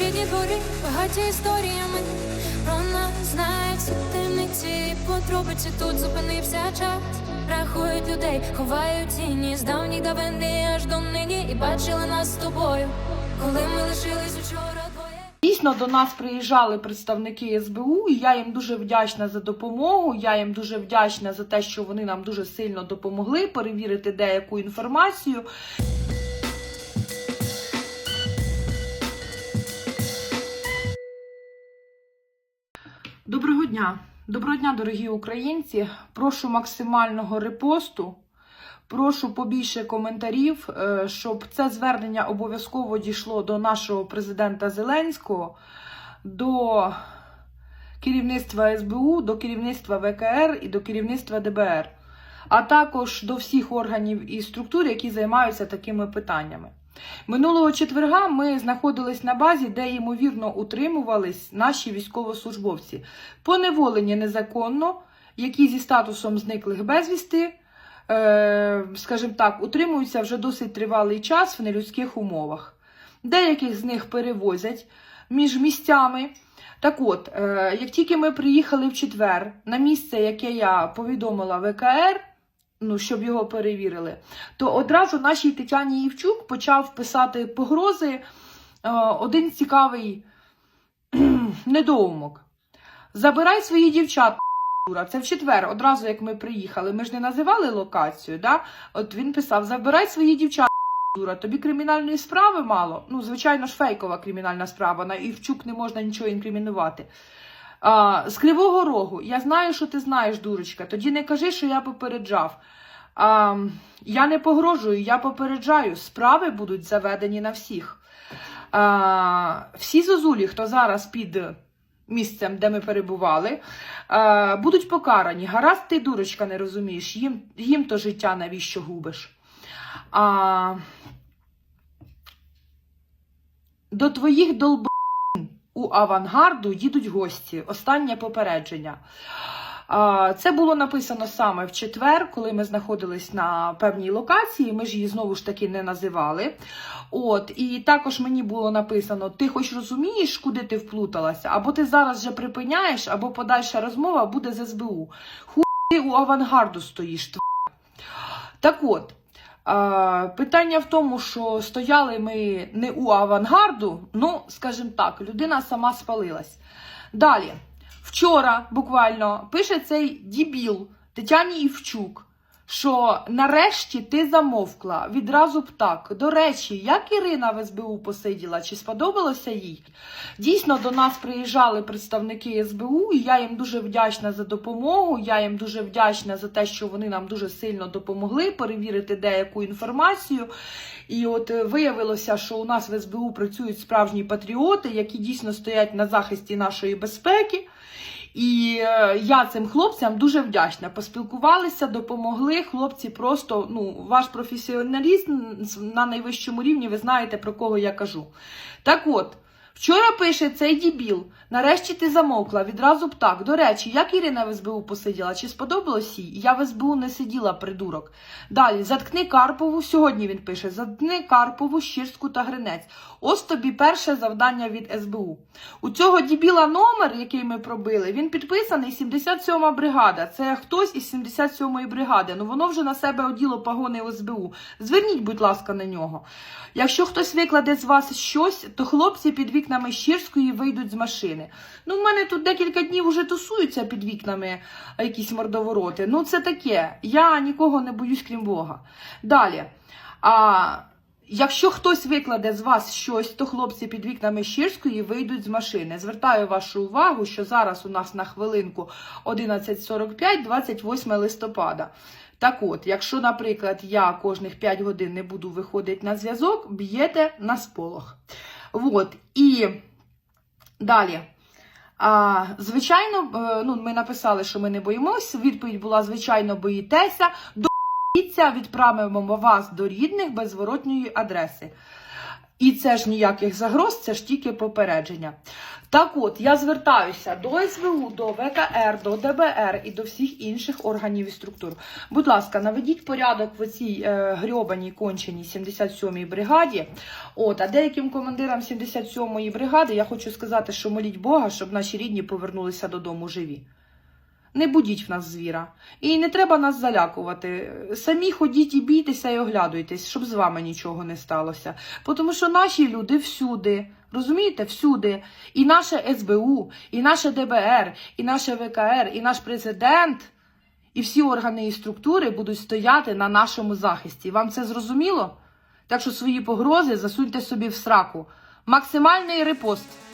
Рідні двори багаті історіями. Про нас знають всі темниці і подробиці тут зупинився час. Рахують людей, ховають тіні з давніх давини аж до нині. І бачили нас з тобою, коли ми лишились учора двоє. Дійсно, до нас приїжджали представники СБУ, і я їм дуже вдячна за допомогу. Я їм дуже вдячна за те, що вони нам дуже сильно допомогли перевірити деяку інформацію. Доброго дня! Доброго дня, дорогі українці! Прошу максимального репосту. Прошу побільше коментарів, е, щоб це звернення обов'язково дійшло до нашого президента Зеленського, до керівництва СБУ, до керівництва ВКР і до керівництва ДБР, а також до всіх органів і структур, які займаються такими питаннями. Минулого четверга ми знаходились на базі, де ймовірно утримувались наші військовослужбовці, поневолені незаконно, які зі статусом зниклих безвісти, е, скажімо так, утримуються вже досить тривалий час в нелюдських умовах. Деяких з них перевозять між місцями. Так от, е, як тільки ми приїхали в четвер на місце, яке я повідомила ВКР, ну, щоб його перевірили, то одразу нашій Тетяні Євчук почав писати погрози е, один цікавий недоумок. Забирай свої дівчат. Це в четвер, одразу як ми приїхали. Ми ж не називали локацію. Да? От він писав: Забирай свої дівчат. Дура, тобі кримінальної справи мало. Ну, звичайно ж, фейкова кримінальна справа. На Івчук не можна нічого інкримінувати. А, з Кривого Рогу. Я знаю, що ти знаєш, дурочка. Тоді не кажи, що я попереджав. А, я не погрожую, я попереджаю. Справи будуть заведені на всіх. А, всі зозулі, хто зараз під місцем, де ми перебували, будуть покарані. Гаразд, ти, дурочка, не розумієш. Їм, їм то життя навіщо губиш. А, до твоїх долб у авангарду їдуть гості. Останнє попередження. Це було написано саме в четвер, коли ми знаходились на певній локації. Ми ж її знову ж таки не називали. От, і також мені було написано: ти хоч розумієш, куди ти вплуталася, або ти зараз вже припиняєш, або подальша розмова буде з СБУ. Хуй ти у авангарду стоїш. Так от. Питання в тому, що стояли ми не у авангарду, ну, скажімо так, людина сама спалилась. Далі, вчора буквально пише цей дібіл Тетяні Івчук, що нарешті ти замовкла відразу б так. До речі, як Ірина в СБУ посиділа, чи сподобалося їй? Дійсно, до нас приїжджали представники СБУ, і я їм дуже вдячна за допомогу. Я їм дуже вдячна за те, що вони нам дуже сильно допомогли перевірити деяку інформацію. І от е, виявилося, що у нас в СБУ працюють справжні патріоти, які дійсно стоять на захисті нашої безпеки. І е, я цим хлопцям дуже вдячна. Поспілкувалися, допомогли. Хлопці просто ну, ваш професіоналізм на найвищому рівні, ви знаєте про кого я кажу. Так от. Вчора пише цей дібіл. Нарешті ти замовкла, відразу б так. До речі, як Ірина в СБУ посиділа? Чи сподобалось їй? Я в СБУ не сиділа, придурок. Далі, заткни Карпову, сьогодні він пише: заткни Карпову, Щирську та Гринець. Ось тобі перше завдання від СБУ. У цього дібіла номер, який ми пробили, він підписаний 77 бригада. Це хтось із 77-ї бригади. Ну воно вже на себе оділо пагони СБУ. Зверніть, будь ласка, на нього. Якщо хтось викладе з вас щось, то хлопці під вікнами Щирської вийдуть з машини. Ну, в мене тут декілька днів вже тусуються під вікнами якісь мордовороти. Ну, це таке. Я нікого не боюсь, крім Бога. Далі. А, якщо хтось викладе з вас щось, то хлопці під вікнами Щирської вийдуть з машини. Звертаю вашу увагу, що зараз у нас на хвилинку 11.45, 28 листопада. Так от, якщо, наприклад, я кожних 5 годин не буду виходити на зв'язок, б'єте на сполох. От, і далі. А, звичайно, е, ну, ми написали, що ми не боїмося. Відповідь була: звичайно, боїтеся. До відправимо вас до рідних безворотньої адреси. І це ж ніяких загроз, це ж тільки попередження. Так от, я звертаюся до СВУ, до ВКР, до ДБР і до всіх інших органів і структур. Будь ласка, наведіть порядок в цій е, грьобаній конченій 77-й бригаді. От, а деяким командирам 77-ї бригади я хочу сказати, що моліть Бога, щоб наші рідні повернулися додому живі. Не будіть в нас звіра. І не треба нас залякувати. Самі ходіть і бійтеся і оглядуйтесь, щоб з вами нічого не сталося. Тому що наші люди всюди, розумієте, всюди. І наше СБУ, і наше ДБР, і наше ВКР, і наш президент, і всі органи і структури будуть стояти на нашому захисті. Вам це зрозуміло? Так що свої погрози засуньте собі в сраку. Максимальний репост.